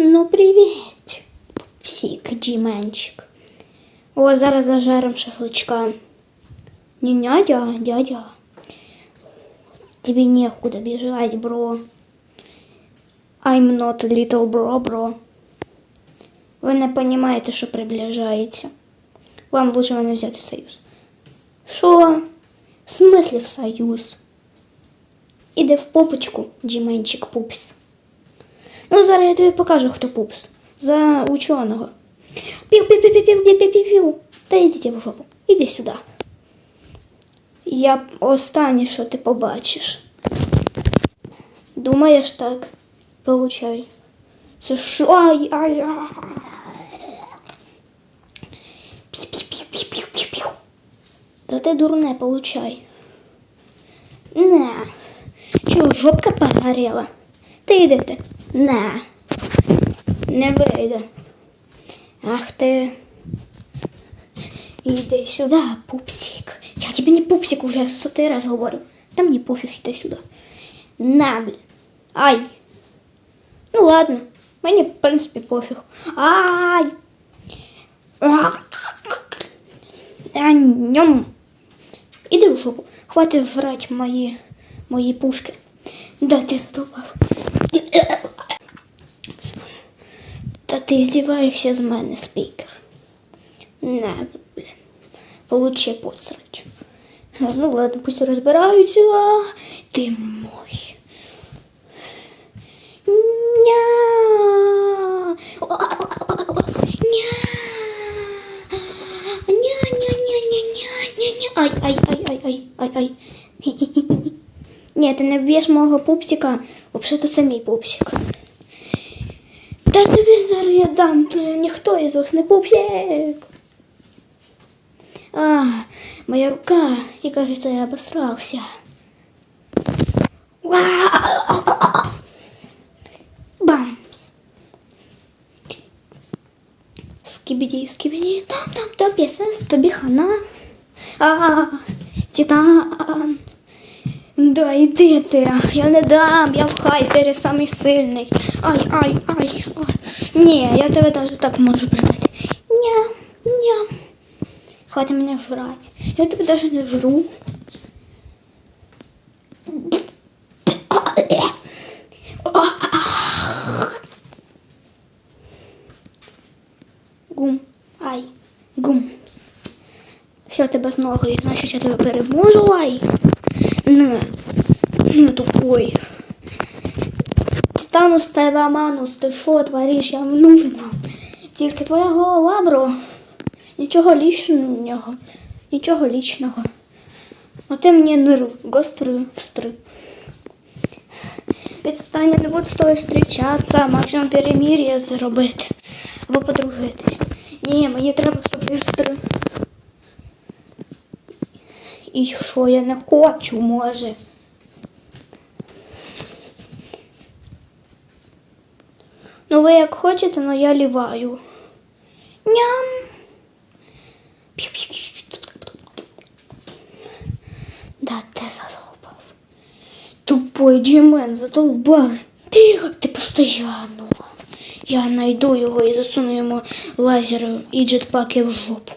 Ну, привіт, псік, джіменчик. О, зараз зажарим шашлычка. Не дядя, дядя. Тебе некуда бежать, бро. I'm not little bro, bro. Ви не розумієте, що приближається. Вам лучше мене взяти союз. Що? В смислі в союз? Іде в попочку, джіменчик пупс. Ну, зараз я тобі покажу, хто пупс. За ученого. пів пів пів пів пів пів пів пів Та йдіть в жопу. Іди сюди. Я останнє, що ти побачиш. Думаєш так? Получай. Це що? Ай, ай, ай. Та ти дурне, получай. Не. Чого, жопка погорела? Ти йди ти. Не. Не вийде. Ах ти. Іди сюди, пупсик. Я тебе не пупсик уже сотый раз говорю. Да мне пофиг, иди сюда. На, блин. Ай. Ну ладно. Мені, в принципі, пофіг. Ай. А, ньом. Іди в жопу. Хватить жрать мої, мої пушки. Да, ти задовбав. Ти здіваєшся з мене, спікер. Не, блін. Получи посрач. Ну ладно, пусть розбираються. Ти мой. Ня. Ня. Ня, ня, ня, ня, ня, ня, ня. Ай, ай, ай, ай, ай, ай, ай. Ні, ти не вб'єш мого пупсика. Взагалі це мій пупсик. Та тобі зараз я дам, то ніхто із вас не пупсик. А, моя рука, и кажется, я обосрался. Бамс. Скибиди, скибиди, там, там, там, песес, тобі хана. А, титан. Да, іди ти, я не дам, я в хайпері самий сильний. Ай, ай, ай, ай. Ні, я тебе навіть так можу прибити. Ня, ня. Хватит меня жрать. Я тебя даже не жру. Гум. Ай. Гумс. Все, тебе з ноги, значить я тебе переможу, ай. Не. Не тупой. Стану з тебе, манус, ти що твориш, я нужен вам. Тільки твоя голова, бро. Нічого лічного. Нічого лічного. А ти мені ниру гострий встри. Відстань, я не буду з тобою зустрічатися, максимум перемір'я зробити. Або подружитись. Ні, мені треба тобою встри. І що я не хочу, може. Ну ви як хочете, але я ліваю. Ням. Да ти задолбав. Тупой джимен задолбав. Тихо, ти постоянно. Я знайду його і засуну йому лазер і джетпаки в жопу.